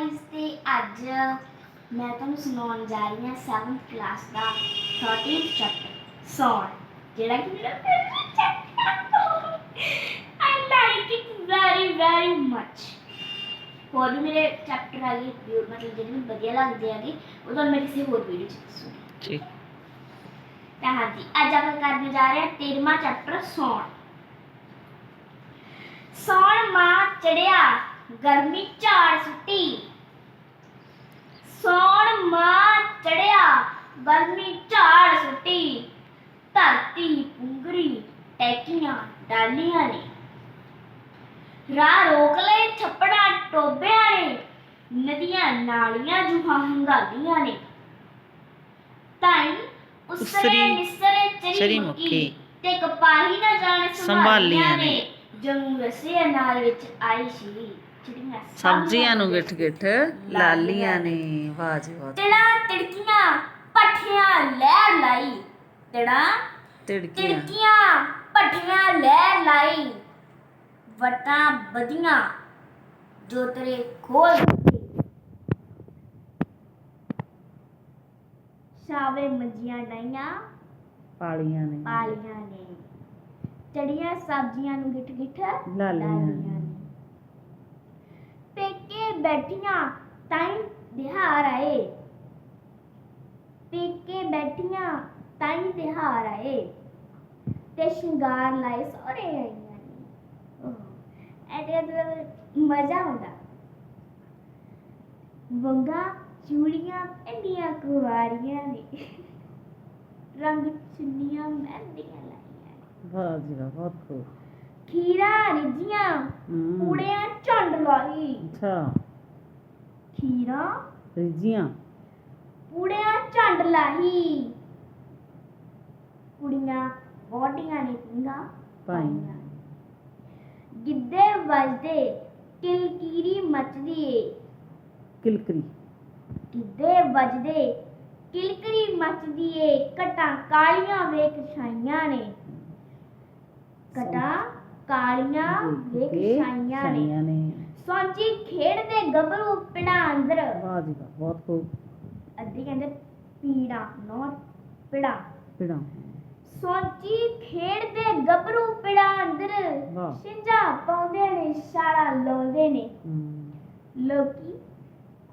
Guys ਤੇ ਅੱਜ ਮੈਂ ਤੁਹਾਨੂੰ ਸੁਣਾਉਣ ਜਾ ਰਹੀ ਹਾਂ 7th ਕਲਾਸ ਦਾ 13th ਚੈਪਟਰ ਸੌਣ ਜਿਹੜਾ ਕਿ ਮੇਰਾ favourite chapter I like it very very much ਹੋਰ ਵੀ ਮੇਰੇ ਚੈਪਟਰ ਆ ਗਏ ਮਤਲਬ ਜਿਹੜੇ ਮੈਨੂੰ ਵਧੀਆ ਲੱਗਦੇ ਆਗੇ ਉਹ ਤੁਹਾਨੂੰ ਮੈਂ ਕਿਸੇ ਹੋਰ ਵੀਡੀਓ ਚ ਦੱਸੂਗੀ। ਜੀ। ਤਾਂ ਹਾਂਜੀ ਅੱਜ ਆਪਾਂ ਕਰਨ ਜਾ ਰਹੇ ਹਾਂ 13ਵਾਂ ਚੈਪਟਰ ਸੌਣ। ਸੌਣ ਮਾਂ ਚੜਿਆ ਗਰਮੀ ਝਾੜ ਸੁੱਟੀ। ਸੌਣ ਮਾਂ ਚੜਿਆ ਗਰਮੀ ਝਾੜ ਸੁੱਟੀ। ਧਰਤੀ ਪੁੰਗਰੀ ਟੈਕੀਆਂ ਡਾਲੀਆਂ ਨੇ। ਰਾਹ ਰੋਕ ਲਏ ਛੱਪੜਾਂ ਟੋਬਿਆਂ ਨੇ। ਨਦੀਆਂ ਨਾਲੀਆਂ ਜੁਹਾ ਹੰਗਾਲੀਆਂ ਨੇ। ਤਾਈ ਉਸਰੇ ਨਿਸਰੇ ਚਰੀ ਮੁੱਕੀ, ਤੇ ਕਪਾਹੀ ਨਾ ਜਾਣੇ ਸੰਭਾਲੀਆਂ ਨੇ। ਰਸੇ ਨਾਲ ਵਿੱਚ ਆਈ ਸੀ ਚਿੜੀਆਂ ਸਭ ਸਬਜ਼ੀਆਂ ਨੂੰ ਗਿੱਠ ਗਿੱਠ ਲਾਲੀਆਂ ਨੇ। ਵਾਹ ਜੀ ਵਾਹ। ਤਿੜਾ ਤਿੜਕੀਆਂ ਪੱਠੀਆਂ ਲਹਿਰ ਲਾਈ। ਤਿੜਾ ਤਿੜਕੀਆਂ। ਤਿੜਕੀਆਂ ਪੱਠੀਆਂ ਲਹਿਰ ਲਾਈ। ਵਟਾਂ ਵਧੀਆਂ ਜੋ ਤੇਰੇ ਖੋਲ ਸ਼ਾਵੇ ਮੰਜੀਆਂ ਡਾਈਆਂ ਪਾਲੀਆਂ ਨੇ। ਪਾਲੀਆਂ ਨੇ। ਚੜੀਆਂ ਸਬਜ਼ੀਆਂ ਨੂੰ ਗਿੱਠ ਗਿੱਠ ਲਾਲੀਆਂ ਨੇ। ਪੇਕੇ ਬੈਠੀਆਂ ਤਾਈ ਦਿਹਾਰ ਆਏ। ਪੇਕੇ ਬੈਠੀਆਂ ਤਾਈ ਦਿਹਾਰ ਆਏ। ਤੇ ਸ਼ਿੰਗਾਰ ਲਾਏ ਸੋਹਰੇ ਆਈਆਂ ਐਡੇ ਮਜ਼ਾ ਆਉਂਦਾ। ਵੰਗਾ ਚੂੜੀਆਂ ਇੰਨੀਆਂ ਕੁਵਾਰੀਆਂ ਨੇ। ਰੰਗ ਚੁੰਨੀਆਂ ਮਹਿੰਦੀਆਂ ਲਾਈਆਂ। ਨੇ ਵਾਹ ਜੀ ਵਾਹ ਬਹੁਤ ਖੂਬ। ਖੀਰਾ ਰਿੱਝੀਆਂ ਹਮ, ਕੂੜਿਆਂ ਝੰਡ ਲਾਈ ਅੱਛਾ। ਖੀਰਾ। ਰਿਜੀਆਂ ਕੂੜਿਆਂ ਝੰਡ ਲਾਈ ਕੁੜੀਆਂ ਵੋਟੀਆਂ ਨੇ ਪਿੰਗਾ ਪਾਈਆਂ। ਗਿੱਧੇ ਵੱਜਦੇ ਕਿਲਕੀਰੀ ਮਚਦੀ ਏ। ਕਿਲਕਰੀ। ਗਿੱਧੇ ਵੱਜਦੇ ਕਿਲਕਰੀ ਮਚਦੀ ਏ। ਕਟਾਂ ਕਾਲੀਆਂ ਵੇਖ ਛਾਈਆਂ ਨੇ ਕਟਾਂ ਵੇਖ ਛਾਈਆਂ ਨੇ। ਛਾਈਆਂ ਨੇ। ਸੌਂਚੀ ਖੇਡਦੇ ਗੱਭਰੂ ਪਿੜਾ ਅੰਦਰ। ਵਾਹ ਜੀ ਵਾਹ ਬਹੁਤ ਖੂਬ। ਅੱਧੇ ਕਹਿੰਦੇ ਪੀੜਾ ਨੋਟ ਪਿੜਾ। ਪਿੜਾ। ਸੌਂਚੀ ਖੇਡਦੇ ਗੱਭਰੂ ਪਿੜਾ ਅੰਦਰ। ਵਾਹ। ਸਿੰਜਾ ਪਾਉਂਦੇ ਨੇ ਛਾਲਾ ਲਾਉਂਦੇ ਨੇ। ਹਮ, ਲੋਕੀ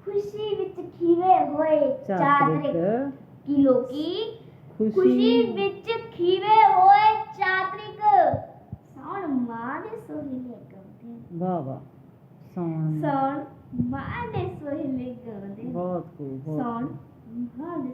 ਖੁਸ਼ੀ ਵਿੱਚ ਖੀਵੇ ਹੋਏ ਚਾਦਰੇ ਚਾਤਰਿਕ ਕੀ ਲੋਕੀ? ਖੁਸ਼ੀ। ਖੁਸ਼ੀ ਵਿੱਚ ਖੀਵੇ ਹੋਏ ਚਾਤਰਿਕ ਸੌਣ ਮਾਂ ਦੇ ਸੋਹਿਲੇ ਗਾਉਂਦੇ ਵਾਹ ਵਾਹ ਸੌਣ ਸੌਣ ਮਾਂ ਦੇ ਸੋਹਿਲੇ ਗਾਉਂਦੇ ਬਹੁਤ ਖੂਬ ਬਹੁਤ ਸੌਣ। ਮਾਂ ਦੇ